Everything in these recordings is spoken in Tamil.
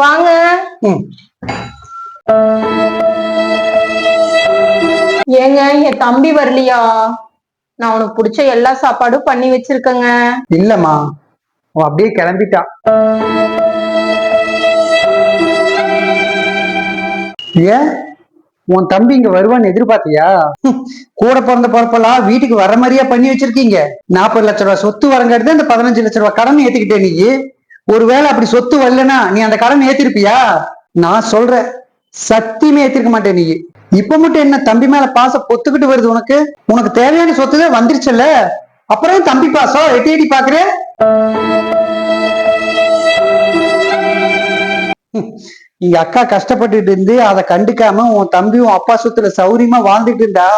வாங்க. ஏங்க என் தம்பி வரலையா? நான் உனக்கு பிடிச்ச எல்லா சாப்பாடும் பண்ணி வச்சிருக்கேங்க. இல்லம்மா. அவன் அப்படியே கிளம்பிட்டா. ஏன்? உன் தம்பி இங்க வருவான்னு எதிர்பார்த்தியா? கூட பிறந்த பிறப்பெல்லாம் வீட்டுக்கு வர மாதிரியா பண்ணி வச்சிருக்கீங்க. நாற்பது லட்ச ரூபாய் சொத்து வரங்காட்டி இந்த பதினஞ்சு லட்ச ரூபாய் கடன் ஏத்துக்கிட்டே நீ. ஒருவேளை அப்படி சொத்து வரலனா நீ அந்த கடன் ஏத்திருப்பியா? நான் சொல்றேன் சத்தியமே ஏத்திருக்க மாட்டேன் நீ. இப்ப மட்டும் என்ன தம்பி மேல பாசம் பொத்துக்கிட்டு வருது உனக்கு? உனக்கு தேவையான சொத்துதான் வந்துருச்சுல்ல? அப்புறம் தம்பி பாசம்? எட்டி எட்டி பாக்குற? ஹம், இங்க அக்கா கஷ்டப்பட்டுட்டு இருந்து அதை கண்டுக்காம உன் தம்பி உன் அப்பா சொத்துல சௌரியமா வாழ்ந்துட்டு இருந்தா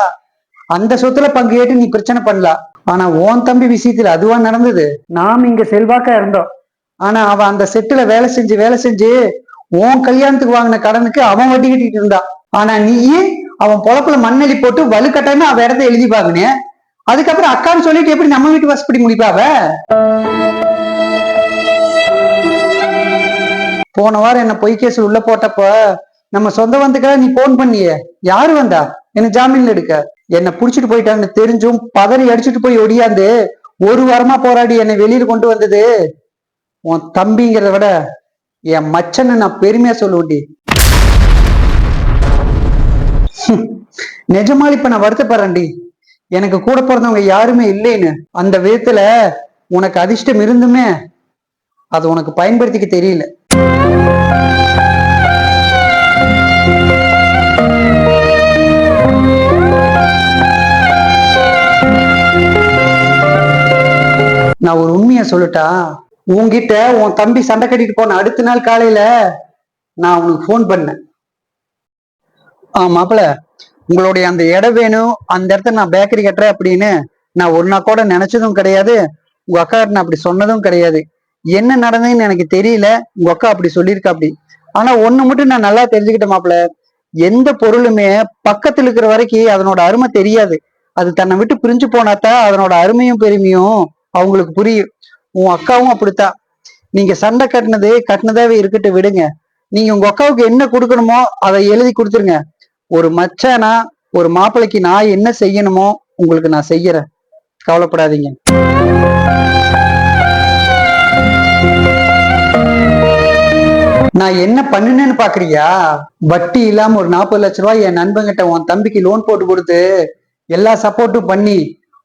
அந்த சொத்துல பங்கு ஏற்று நீ பிரச்சனை பண்ணலாம். ஆனா உன் தம்பி விஷயத்துல அதுவா நடந்தது? நாம் இங்க செல்வாக்கா இருந்தோம். ஆனா அவன் அந்த செட்டுல வேலை செஞ்சு வேலை செஞ்சு உன் கல்யாணத்துக்கு வாங்கின கடனுக்கு அவன் வட்டி கட்டிட்டு இருந்தான் ஆனா நீ அவன் பொழப்புல மண்ணெளி போட்டு வலுக்கட்டாயமா அவ இடத்த எழுதி பாக்குனே. அதுக்கப்புறம் அக்கான்னு சொல்லிட்டு எப்படி நம்ம வீட்டு வசப்படி முடிப்பாவ போன வாரம் என்ன பொய் கேஸ் உள்ள போட்டப்ப நம்ம சொந்த வந்துக்கெல்லாம் நீ போன் பண்ணிய. யாரு வந்தா? என்ன ஜாமீன்ல எடுக்க? என்ன புடிச்சிட்டு போயிட்டான்னு தெரிஞ்சும் பதறி அடிச்சுட்டு போய் ஒடியாந்து ஒரு வாரமா போராடி என்னை வெளியில கொண்டு வந்தது. உன் தம்பிங்கிறத விட என் மச்சன்னு நான் பெருமையா சொல்லுவேன்டி. நிஜமாலி இப்ப நான் வருத்தப்படுறேன்டி. எனக்கு கூட பிறந்தவங்க யாருமே இல்லைன்னு. அந்த விதத்துல உனக்கு அதிர்ஷ்டம் இருந்துமே அது உனக்கு பயன்படுத்திக்க தெரியல. நான் ஒரு உண்மையை சொல்லட்டா உன்கிட்ட உன் தம்பி சண்டை கட்டிட்டு போன அடுத்த நாள் காலையில நான் உனக்கு ஃபோன் பண்ணேன். ஆ மாப்பிள உங்களுடைய அந்த இடம் வேணும் அந்த இடத்த நான் பேக்கரி கட்டுறேன் அப்படின்னு நான் ஒரு நாள் கூட நினைச்சதும் கிடையாது. உங்க அக்கா நான் அப்படி சொன்னதும் கிடையாது. என்ன நடந்ததுன்னு எனக்கு தெரியல. உங்க அக்கா அப்படி சொல்லியிருக்கா அப்படி ஆனா ஒண்ணு மட்டும் நான் நல்லா தெரிஞ்சுக்கிட்டேன் மாப்பிள எந்த பொருளுமே பக்கத்துல இருக்கிற வரைக்கும் அதனோட அருமை தெரியாது. அது தன்னை விட்டு பிரிஞ்சு போனாத்தான் அதனோட அருமையும் பெருமையும் அவங்களுக்கு புரியும். உன் அக்காவும் அப்படித்தான். நீங்க சண்டை கட்டினது கட்டினதாவே இருக்கட்டும் விடுங்க. நீங்க உங்க அக்காவுக்கு என்ன கொடுக்கணுமோ அதை எழுதி கொடுத்துருங்க. ஒரு மச்சானா ஒரு மாப்பிள்ளைக்கு நான் என்ன செய்யணுமோ உங்களுக்கு நான் செய்யறேன். கவலைப்படாதீங்க. நான் என்ன பண்ணுனேன்னு பாக்குறியா? வட்டி இல்லாம ஒரு நாற்பது லட்ச ரூபாய் என் நண்பங்கிட்ட உன் தம்பிக்கு லோன் போட்டு கொடுத்து எல்லா சப்போர்ட்டும் பண்ணி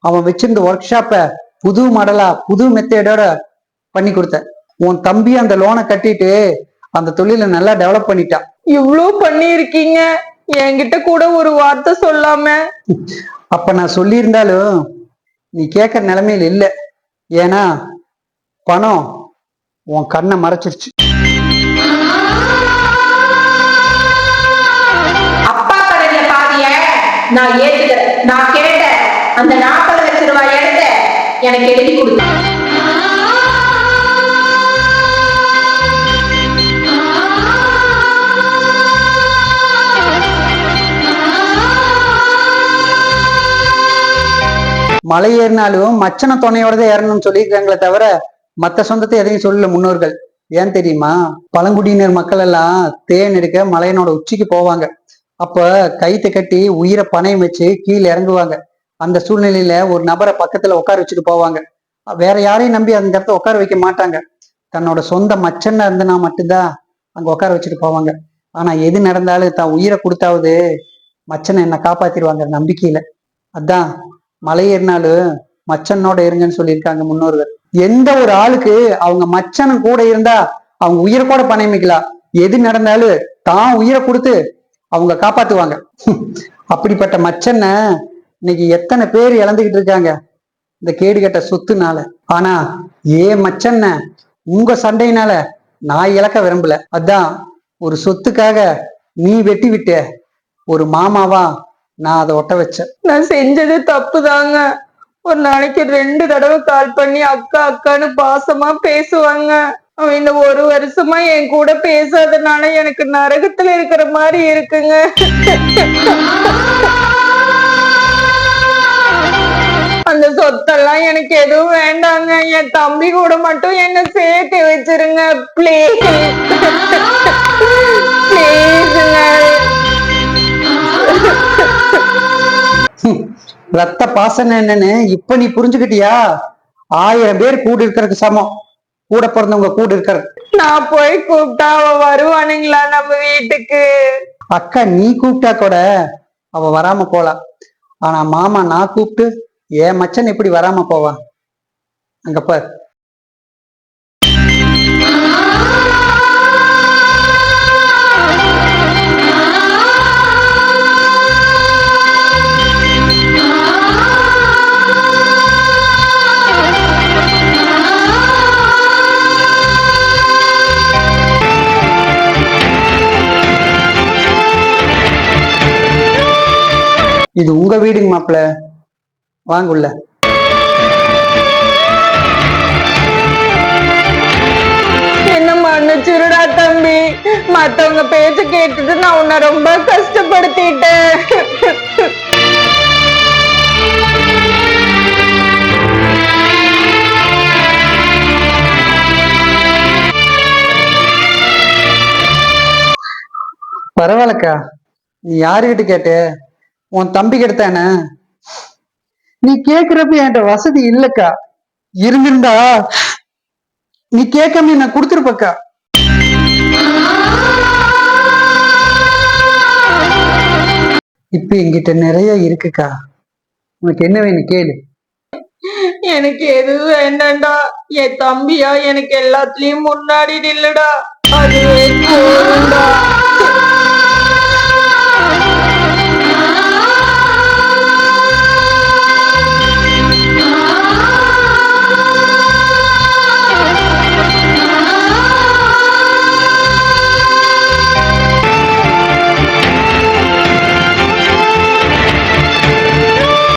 அவன் வச்சிருந்த ஒர்க் ஷாப்பை புது மாடலா புது மெத்தேடோட பண்ணி கொடுத்தேன். உன் தம்பி அந்த லோனை கட்டிட்டு அந்த தொழிலை நல்லா டெவலப் பண்ணிட்டான். இவ்ளோ பண்ணியிருக்கீங்க. என்கிட்ட கூட ஒரு வார்த்தை சொல்லாம. அப்ப நான் சொல்லியிருந்தாலும் நீ கேட்கற நிலைமையில இல்ல. ஏன்னா பணம் உன் கண்ணை மறைச்சிருச்சு. அப்பா கடையில பாதிய நான் ஏத்துக்கிறேன். நான் கேட்ட அந்த நாற்பது லட்சம் ரூபாய் எடுத்த எனக்கு எழுதி கொடுத்த மலை ஏறினாலும் மச்சன துணையோட தான் ஏறணும்னு சொல்லியிருக்காங்களே தவிர மத்த சொந்தத்தை எதையும் சொல்லல முன்னோர்கள். ஏன் தெரியுமா? பழங்குடியினர் மக்கள் எல்லாம் தேன் எடுக்க மலையனோட உச்சிக்கு போவாங்க. அப்ப கைத்தை கட்டி உயிரை பணையம் வச்சு கீழே இறங்குவாங்க. அந்த சூழ்நிலையில ஒரு நபரை பக்கத்துல உட்கார வச்சுட்டு போவாங்க. வேற யாரையும் நம்பி அந்த இடத்த உட்கார வைக்க மாட்டாங்க. தன்னோட சொந்த மச்சன்னா இருந்தனா மட்டும்தான் அங்க உட்கார வச்சுட்டு போவாங்க. ஆனா எது நடந்தாலும் தான் உயிரை கொடுத்தாவது மச்சனை என்ன காப்பாத்திடுவாங்க நம்பிக்கையில. அதான் மலை ஏறினாலும் மச்சனோட இருங்கன்னு சொல்லியிருக்காங்க முன்னோர்கள். எந்த ஒரு ஆளுக்கு அவங்க மச்சனும் கூட இருந்தா அவங்க உயிரை கூட பணமிக்கலாம் எது நடந்தாலும் தான் உயிரை கொடுத்து அவங்க காப்பாத்துவாங்க. அப்படிப்பட்ட மச்சனை இன்னைக்கு எத்தனை பேர் இழந்துகிட்டு இருக்காங்க? இந்த கேடுகட்ட சொத்துனால. ஆனா ஏ மச்சன்ன உங்க சண்டையினால நான் இழக்க விரும்பல. அதான் ஒரு சொத்துக்காக நீ வெட்டி விட்ட ஒரு மாமாவா நான் அதை ஒட்ட வச்சேன். நான் செஞ்சது தப்பு தாங்க ஒரு நாளைக்கு ரெண்டு தடவை கால் பண்ணி அக்கா அக்கான்னு பாசமா பேசுவாங்க. அவன் இந்த ஒரு வருஷமா என் கூட பேசாதனால எனக்கு நரகத்துல இருக்கிற மாதிரி இருக்குங்க. சொத்தெல்லாம் எனக்கு எதுவும் வேண்டாங்க. என் தம்பி கூட மட்டும் என்ன சேர்த்து வச்சிருங்க. பிளீஸ் பிளீஸுங்க ரத்த பாசனம் என்னன்னு இப்ப நீ புரிஞ்சுக்கிட்டியா? ஆயிரம் பேர் கூட இருக்கிறதுக்கு சமம். கூட பிறந்தவங்க கூட இருக்கிற நான் போய் கூப்பிட்டா அவ வருவானுங்களா நம்ம வீட்டுக்கு? அக்கா நீ கூப்பிட்டா கூட அவ வராம போலாம். ஆனா மாமா நான் கூப்பிட்டு என் மச்சன் எப்படி வராம போவா? அங்க பார். இது உங்க வீடுங்க மாப்பிள்ள. வாங்க உள்ள என்ன மன்னிச்சிருடா தம்பி? மத்தவங்க பேச்ச கேட்டுட்டு நான் உன்னை ரொம்ப கஷ்டப்படுத்திட்டேன். பரவாயில்லக்கா. நீ யாருகிட்ட கேட்ட? உன் தம்பி கிட்டத்தானே நீ கேக்குறப்ப என்கிட்ட வசதி இல்லக்கா. இருந்திருந்தா நீ கேட்காம நான் கொடுத்துருப்பக்கா. இப்ப என்கிட்ட நிறைய இருக்குக்கா. உனக்கு என்ன வேணும் கேளு. எனக்கு எதுவும் வேண்டாம்டா. என் தம்பியா எனக்கு எல்லாத்துலயும் முன்னாடி நில்லுடா. அதுவே போதும்டா.